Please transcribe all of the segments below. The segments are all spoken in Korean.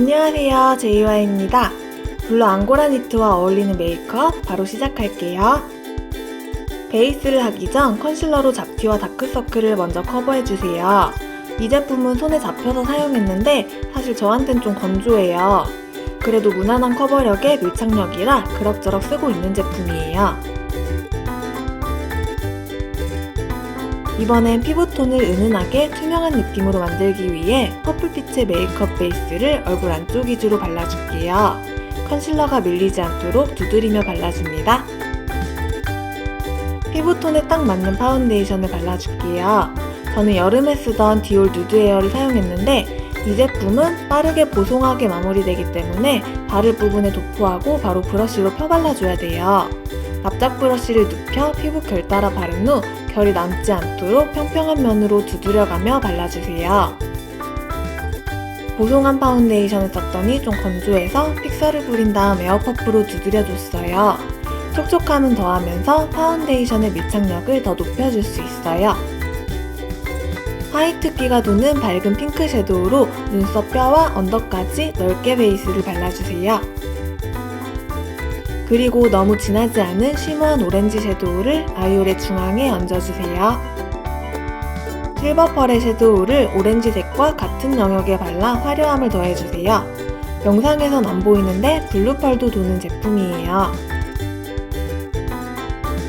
안녕하세요. 제이와입니다. 블루 앙고라 니트와 어울리는 메이크업 바로 시작할게요. 베이스를 하기 전 컨실러로 잡티와 다크서클을 먼저 커버해주세요. 이 제품은 손에 잡혀서 사용했는데 사실 저한텐 좀 건조해요. 그래도 무난한 커버력에 밀착력이라 그럭저럭 쓰고 있는 제품이에요. 이번엔 피부톤을 은은하게 투명한 느낌으로 만들기 위해 퍼플빛의 메이크업 베이스를 얼굴 안쪽 위주로 발라줄게요. 컨실러가 밀리지 않도록 두드리며 발라줍니다. 피부톤에 딱 맞는 파운데이션을 발라줄게요. 저는 여름에 쓰던 디올 누드 에어를 사용했는데 이 제품은 빠르게 보송하게 마무리되기 때문에 바를 부분에 도포하고 바로 브러쉬로 펴발라줘야 돼요. 납작 브러쉬를 눕혀 피부 결 따라 바른 후 결이 남지 않도록 평평한 면으로 두드려가며 발라주세요. 보송한 파운데이션을 썼더니 좀 건조해서 픽서를 부린 다음 에어퍼프로 두드려줬어요. 촉촉함은 더하면서 파운데이션의 밀착력을 더 높여줄 수 있어요. 화이트기가 도는 밝은 핑크 섀도우로 눈썹 뼈와 언더까지 넓게 베이스를 발라주세요. 그리고 너무 진하지 않은 쉬머한 오렌지 섀도우를 아이홀의 중앙에 얹어주세요. 실버 펄의 섀도우를 오렌지색과 같은 영역에 발라 화려함을 더해주세요. 영상에선 안 보이는데 블루 펄도 도는 제품이에요.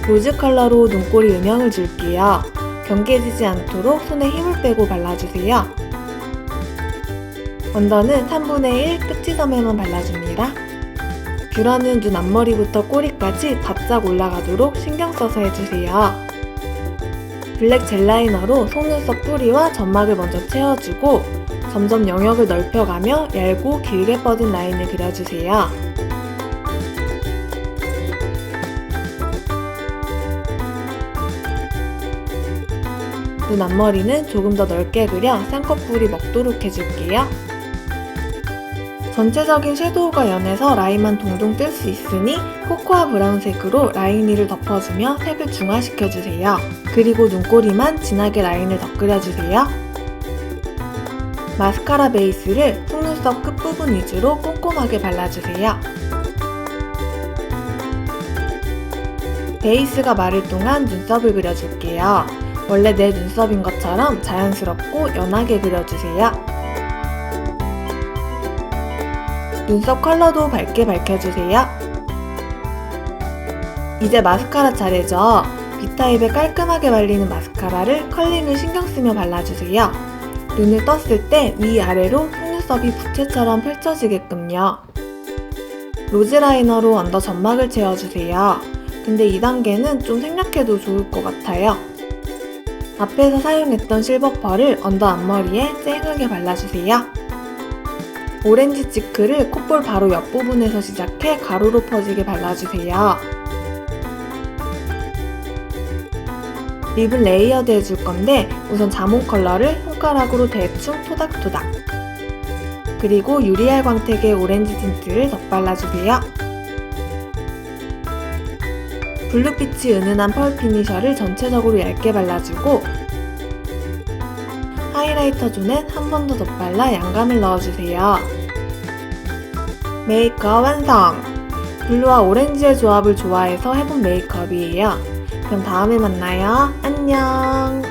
로즈 컬러로 눈꼬리 음영을 줄게요. 경계지지 않도록 손에 힘을 빼고 발라주세요. 언더는 3분의 1 끝지점에만 발라줍니다. 뷰러는 눈 앞머리부터 꼬리까지 바짝 올라가도록 신경 써서 해주세요. 블랙 젤 라이너로 속눈썹 뿌리와 점막을 먼저 채워주고 점점 영역을 넓혀가며 얇고 길게 뻗은 라인을 그려주세요. 눈 앞머리는 조금 더 넓게 그려 쌍꺼풀이 먹도록 해줄게요. 전체적인 섀도우가 연해서 라인만 동동 뜰 수 있으니 코코아 브라운색으로 라인 위를 덮어주며 색을 중화시켜주세요. 그리고 눈꼬리만 진하게 라인을 더 그려주세요. 마스카라 베이스를 속눈썹 끝부분 위주로 꼼꼼하게 발라주세요. 베이스가 마를 동안 눈썹을 그려줄게요. 원래 내 눈썹인 것처럼 자연스럽고 연하게 그려주세요. 눈썹 컬러도 밝게 밝혀주세요. 이제 마스카라 차례죠. B타입에 깔끔하게 발리는 마스카라를 컬링을 신경 쓰며 발라주세요. 눈을 떴을 때 위아래로 속눈썹이 부채처럼 펼쳐지게끔요. 로즈 라이너로 언더 점막을 채워주세요. 근데 이 단계는 좀 생략해도 좋을 것 같아요. 앞에서 사용했던 실버 펄을 언더 앞머리에 쨍하게 발라주세요. 오렌지 치크를 콧볼 바로 옆부분에서 시작해 가로로 퍼지게 발라주세요. 립을 레이어드 해줄 건데 우선 자몽 컬러를 손가락으로 대충 토닥토닥 그리고 유리알 광택의 오렌지 틴트를 덧발라주세요. 블루빛이 은은한 펄 피니셔를 전체적으로 얇게 발라주고 하이라이터 존엔 한 번 더 덧발라 양감을 넣어주세요. 메이크업 완성! 블루와 오렌지의 조합을 좋아해서 해본 메이크업이에요. 그럼 다음에 만나요. 안녕!